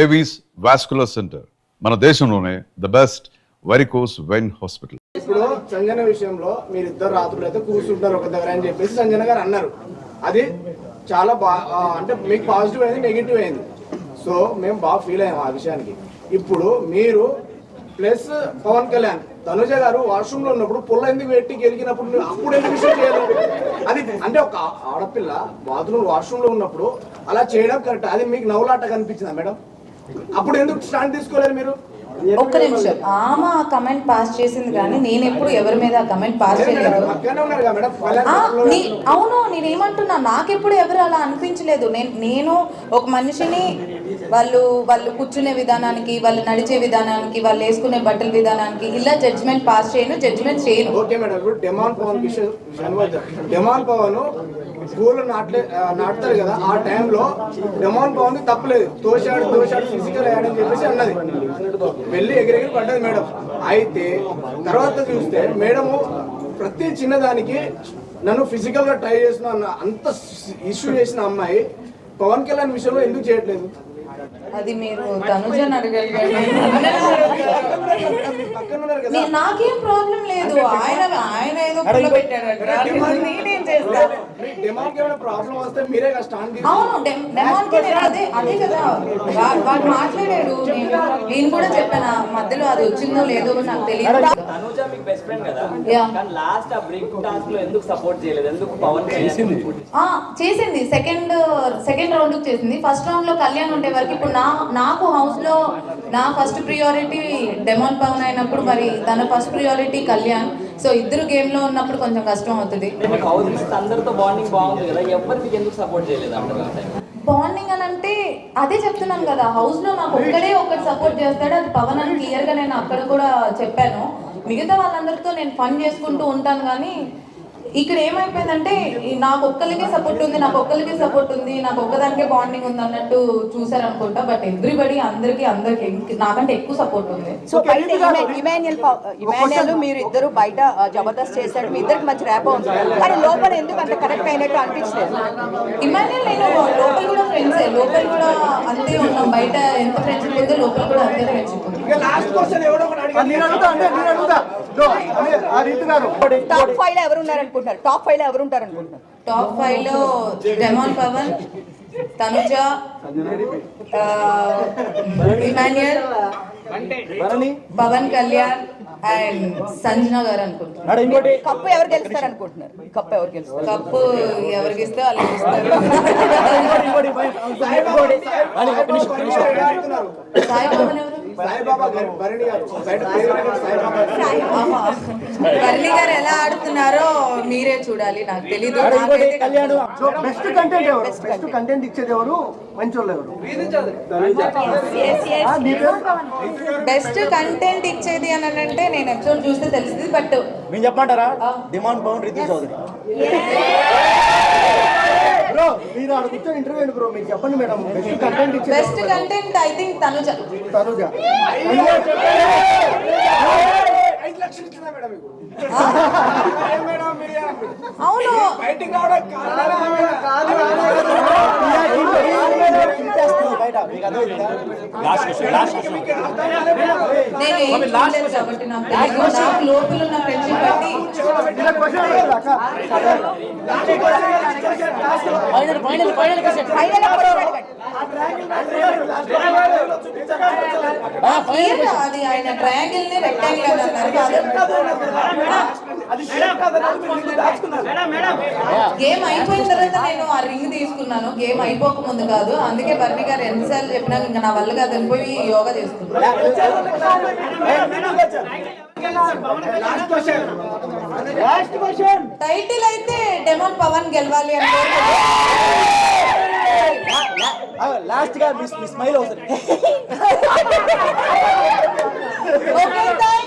Avis vascular center మన దేశంలోనే the best varicose vein hospital ఇప్పుడు సంజన విషయంలో మీరు ఇద్దరు రాత్రులు అయితే కూర్చుంటారు ఒక దగ్గర అని చెప్పేసి సంజన గారు అన్నారు. అది చాలా బా అంటే మీకు పాజిటివ్ అయింది నెగిటివ్ అయింది. సో మేము బాగా ఫీల్ అయ్యాం ఆ విషయానికి. ఇప్పుడు మీరు ప్లస్ పవన్ కళ్యాణ్ తనుజ గారు వాష్రూమ్లో ఉన్నప్పుడు పుల్ల ఎందుకు పెట్టి గెలిగినప్పుడు అప్పుడు ఎందుకు విషయం చేయాలి అది అంటే ఒక ఆడపిల్ల బాత్రూమ్ వాష్రూమ్లో ఉన్నప్పుడు అలా చేయడం కరెక్ట్ అది మీకు నవ్వులాట కనిపించిందా మేడం? అప్పుడు ఎందుకు స్టాండ్ తీసుకోలేదు మీరు? ఒక్క నిమిషం. ఆమె ఆ కమెంట్ పాస్ చేసింది కానీ నేను ఎప్పుడు ఎవరి మీద కమెంట్ పాస్ చేయలేదు. అవును నేనేమంటున్నా నాకెప్పుడు ఎవరు అలా అనిపించలేదు. నేను నేను ఒక మనిషిని వాళ్ళు వాళ్ళు కూర్చునే విధానానికి వాళ్ళు నడిచే విధానానికి వాళ్ళు వేసుకునే బట్టల విధానానికి ఇలా జడ్జిమెంట్ పాస్ చేయను జడ్జిమెంట్ చేయను. ఓకే మేడం ఇప్పుడు డెమాన్ పవన్. డెమాన్ పవన్ నాట్లే ఆ, నాటుతారు కదా ఆ టైంలో డెమాన్ పవన్ తప్పలేదు. తోశాడు తోశాడు ఫిజికల్ అని చెప్పేసి అన్నది. వెళ్ళి ఎగిరెగిరి పడ్డది మేడం. అయితే తర్వాత చూస్తే మేడము ప్రతి చిన్నదానికి నన్ను ఫిజికల్గా ట్రై చేసిన అన్న అంత ఇష్యూ చేసిన అమ్మాయి పవన్ కళ్యాణ్ విషయంలో ఎందుకు చేయట్లేదు? అది మీరు తనుజని నాకేం ప్రాబ్లం లేదు. ఆయన ఆయన ఏదో పెట్టాడు. నేనేం చేస్తాను అవును అదే అదే కదా. వాడు మాట్లాడాడు. నేను కూడా చెప్పాను మధ్యలో అది వచ్చిందో లేదో నాకు తెలియదు. మీకు బెస్ట్ ఫ్రెండ్ కదా. కానీ లాస్ట్ ఆ బ్రేక్ టాస్క్లో ఎందుకు సపోర్ట్ చేయలేదు? ఎందుకు పవన్ చేసింది. ఆ, చేసింది. సెకండ్ సెకండ్ రౌండ్ చేసింది. ఫస్ట్ రౌండ్లో కళ్యాణ్ ఉండే వరకు ఇప్పుడు నా నాకు హౌస్లో నా ఫస్ట్ ప్రియారిటీ డెమోన్ పవన్ అయినప్పుడు మరి తన ఫస్ట్ ప్రియారిటీ కళ్యాణ్. సో ఇద్దరు గేమ్లో ఉన్నప్పుడు కొంచెం కష్టం అవుతుంది అందరితో బాండింగ్ బాగుంది కదా ఎవరు మీకు ఎందుకు సపోర్ట్ చేయలేదు అంటారు ఆ time? బాండింగ్ అని అంటే అదే చెప్తున్నాను కదా హౌస్లో నాకు ఒక్కడే ఒకటి సపోర్ట్ చేస్తాడు అది పవన్ అని క్లియర్గా నేను అక్కడ కూడా చెప్పాను మిగతా వాళ్ళందరితో నేను ఫన్ చేసుకుంటూ ఉంటాను కానీ ఇక్కడ ఏమైపోయిందంటే నాకు ఒక్కరికే సపోర్ట్ ఉంది నాకు ఒక్కరికే సపోర్ట్ ఉంది నాకు ఒక్కదానికే బాండింగ్ ఉంది అన్నట్టు చూసారనుకుంటా బట్ ఎవ్రీబడి అందరికి అందరికి నాకంటే ఎక్కువ సపోర్ట్ ఉంది. సో బయట ఇమా- ఇమాన్యుయల్ పా- ఇమాన్యుయల్ మీరు ఇద్దరు బయట జబర్దస్త్ చేశాడు మీ ఇద్దరికి మంచి ర్యాప్ ఉంది. కానీ లోపల ఎందుకు అంత కరెక్ట్ అయినట్టు అనిపించలేదు? ఇమాన్యుల్ నేను లోపల కూడా ఫ్రెండ్సే లోపల కూడా అంతే ఉన్నాం బయట ఎంత ఫ్రెండ్షిప్ ఉందో లోపల కూడా అంతే ఫ్రెండ్షిప్ ఉంది టాప్ ఫైవ్లో ఎవరు ఉన్నారు అనుకుంటున్నారు టాప్ ఫైవ్లో ఎవరు ఉంటారు అనుకుంటున్నారు? టాప్ ఫైవ్లో డెమాన్ పవన్ తనుజ ఇమాన్యుయల్ పవన్ కళ్యాణ్ అండ్ సంజన గారు ఇంకోటి. కప్పు ఎవరు గెలుస్తారు అనుకుంటున్నారు? కప్పు ఎవరు గెలుస్తారు? కప్పు ఎవరికి ఇస్తే. అడుగుతున్నారు. సాయి పవన్ ఎవరు? సాయిబాబా గారు ఎలా ఆడుతున్నారో మీరే చూడాలి నాకు తెలీదు. బెస్ట్ కంటెంట్ ఎవరు? బెస్ట్ కంటెంట్ ఇచ్చేది ఎవరు? మంచోళ్ళు ఎవరు? ఆ, నీ పేరు? బెస్ట్ కంటెంట్ ఇచ్చేది అని అంటే నేను ఎపిసోడ్ చూస్తే తెలిసింది బట్ మేము చెప్పమంటారా? డిమాండ్ పవన్ రితు చౌదరి బ్రో మీరు ఆడ కూర్చొని ఇంటర్వ్యూ బ్రో? మీరు చెప్పండి మేడం. బెస్ట్ కంటెంట్ ఇచ్చేది best content I think Tanuja. Tanuja. ఐదు లక్షలు ఇచ్చిందా మేడం మీకు? ఆ? ఏం మేడం మీరు అవును. లోపల ఉన్న ఫ్రెండ్షిప్ బట్టి అది ఆయన ట్రయాంగిల్ని రెక్టాంగిల్ గేమ్ అయిపోయిన తర్వాత నేను ఆ రింగ్ తీసుకున్నాను. గేమ్ అయిపోక ముందు కాదు. అందుకే బర్ణి గారు ఎన్నిసార్లు చెప్పినా ఇంకా నా వల్ల కాదు అని పోయి యోగా చేసుకున్నాను లాస్ట్ క్వశ్చన్ టైటిల్ అయితే డెమోన్ పవన్ గెలవాలి అని లాస్ట్గా మిస్ మిస్ స్మైల్ అవుతుంది okay thank